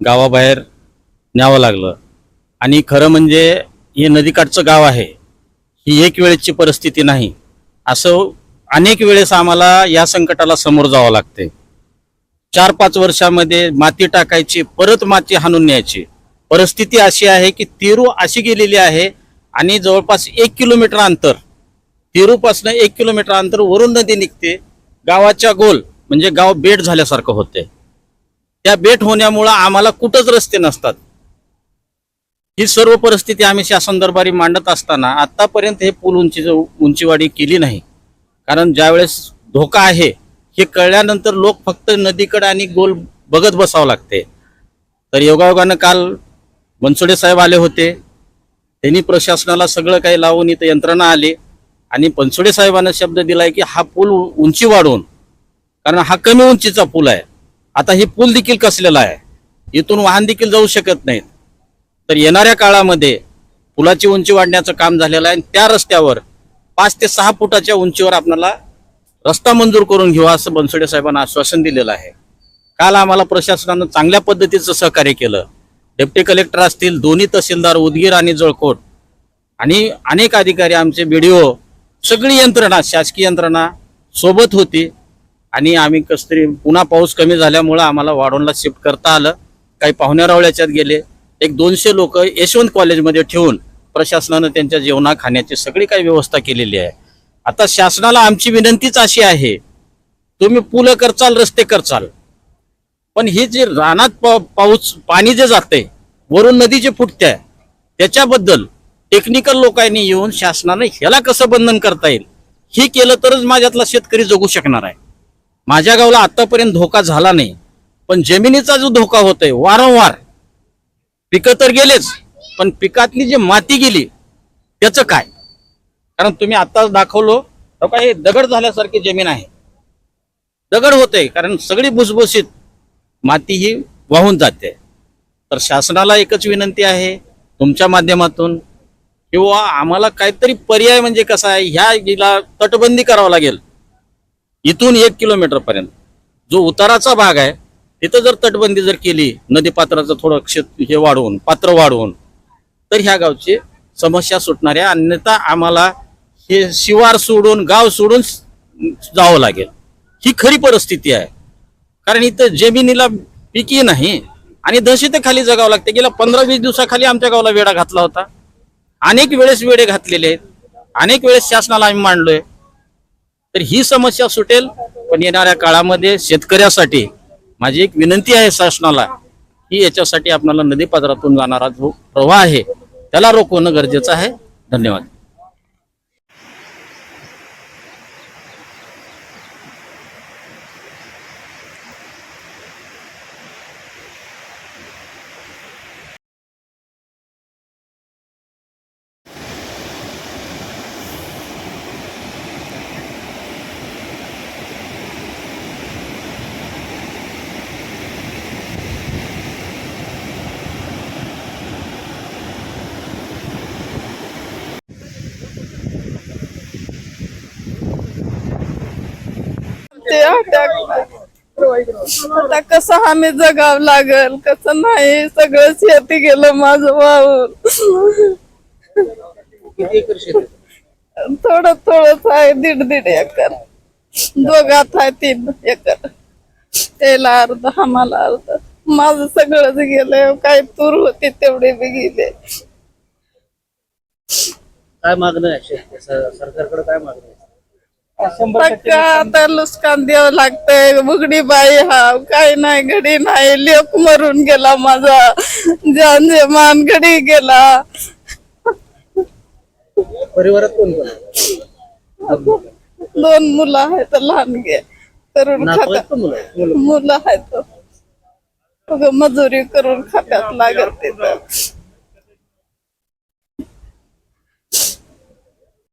गावाबाहेर न्यावं लागलं. आणि खरं म्हणजे हे नदीकाठचं गाव आहे. ही एक वेळेची परिस्थिती नाही. असं अनेक वेळेस आम्हाला या संकटाला समोर जावं लागते चार पाच वर्षामध्ये माती टाकायची परत माती हाणून न्यायची. परिस्थिती अशी आहे की तिरू अशी गेलेली आहे आणि जवळपास एक किलोमीटर अंतर तिरूपासनं एक किलोमीटर अंतर वरून नदी निघते. गावाच्या गोल म्हणजे गाव बेट झाल्यासारखं होते त्या बेट होण्यामुळं आम्हाला कुठंच रस्ते नसतात. ही सर्व परिस्थिती आम्ही शासन दरबारी मांडत असताना आतापर्यंत हे पूल उंची उंचीवाढी केली नाही. कारण ज्यावेळेस धोका आहे हे कळल्यानंतर लोक फक्त नदीकडे आणि गोल बघत बसावं लागते. तर योगायोगानं काल बनसोडे साहेब आले होते. त्यांनी प्रशासनाला सगळं काही लावून इथं यंत्रणा आली आणि बनसोडे साहेबांना शब्द दिलाय की हा पूल उंची वाढवून कारण हा कमी उंचीचा पूल आहे. आता हे पूल देखील कसलेला आहे? इथून वाहन देखील जाऊ शकत नाहीत. तर येणाऱ्या काळामध्ये पुलाची उंची वाढण्याचं काम झालेलं आहे आणि त्या रस्त्यावर पाच ते सहा फुटाच्या उंचीवर आपल्याला रस्ता मंजूर करून घेऊ असं बनसोडे साहेबांना आश्वासन दिलेलं आहे. काल आम्हाला प्रशासनानं चांगल्या पद्धतीचं सहकार्य केलं. डेप्टी कलेक्टर असतील दोन्ही तहसीलदार उदगीर आणि जळकोट आणि अनेक अधिकारी आमचे बी सगळी यंत्रणा शासकीय यंत्रणा सोबत होती. आणि आम्ही कस तरी पुन्हा पाऊस कमी झाल्यामुळं आम्हाला वाढवणला शिफ्ट करता आलं. काही पाहुण्यारावळ्याच्यात गेले. एक दोनशे लोक यशवंत कॉलेजमध्ये ठेवून प्रशासनानं त्यांच्या जेवणा खाण्याची सगळी काही व्यवस्था केलेली आहे. आता शासनाला आमची विनंतीच अशी आहे तुम्ही पुलं करचाल रस्ते करचाल. पण हे जे रानात पा- पाऊस पाणी जे जाते वरून नदी जे फुटते त्याच्याबद्दल टेक्निकल लोकांनी येऊन शासनाने ह्याला कसं बंधन करता येईल? हे केलं तरच माझ्यातला शेतकरी जगू शकणार आहे. माझ्या गावाला आतापर्यंत धोका झाला नाही. पण जमिनीचा जो धोका होतोय वारंवार. पिकं तर गेलेच पण पिकातली जी माती गेली त्याचं काय? कारण तुम्ही आताच दाखवलो तर काय हे दगड झाल्यासारखी जमीन आहे. दगड होते कारण सगळी भुसभुशीत माती ही वाहून जाते. तर शासनाला एकच विनंती आहे तुमच्या माध्यमातून किंवा आम्हाला काहीतरी पर्याय म्हणजे कसा आहे ह्या हिला तटबंदी करावं लागेल. इथून एक किलोमीटर पर्यंत. जो उताराचा भाग आहे तिथं जर तटबंदी जर केली नदी पात्राचं थोडं क्षेत्र हे वाढवून पात्र वाढवून तर ह्या गावची समस्या सुटणार आहे. अन्यथा आम्हाला हे शिवार सोडून गाव सोडून जावं लागेल. ही खरी परिस्थिती आहे. कारण इथं जमिनीला पिकी नाही आणि दहशतेखाली जगावं लागते. गेल्या पंधरा वीस दिवसाखाली आमच्या गावाला वेडा घातला होता. अनेक वेळेस वेडे घातलेले आहेत. अनेक वेळेस शासनाला आम्ही मांडलोय. तर ही समस्या सुटेल पण येणाऱ्या काळामध्ये शेतकऱ्यासाठी माझी एक विनंती आहे शासनाला की याच्यासाठी आपल्याला नदीपात्रातून जाणारा जो प्रवाह आहे त्याला रोखवणं गरजेचं आहे. धन्यवाद. ते आता कसं आम्ही जगाव लागल कसं नाही सगळं शेती गेलं माझं वाहून. थोडं थोडंच आहे दीड दीड एकर. दोघात आहे तीन एकर. त्याला अर्ध आम्हाला अर्ध. माझं सगळंच गेलं काय तूर होती तेवढे बी गेले. काय मागणं आहे? सरकारकडे काय मागणं आहे? पक्का आता लुस्कान द्यावं लागतंय उघडी बाई हा काय नाही घडी नाही लेक मरून गेला माझा. जान मान घडी गेला. परिवारात कोण कोण दोन मुलं आहेत लहान गे. करून खात्यात. मुलं आहेत. उगा मजुरी करून खात्यात लागत तिथं.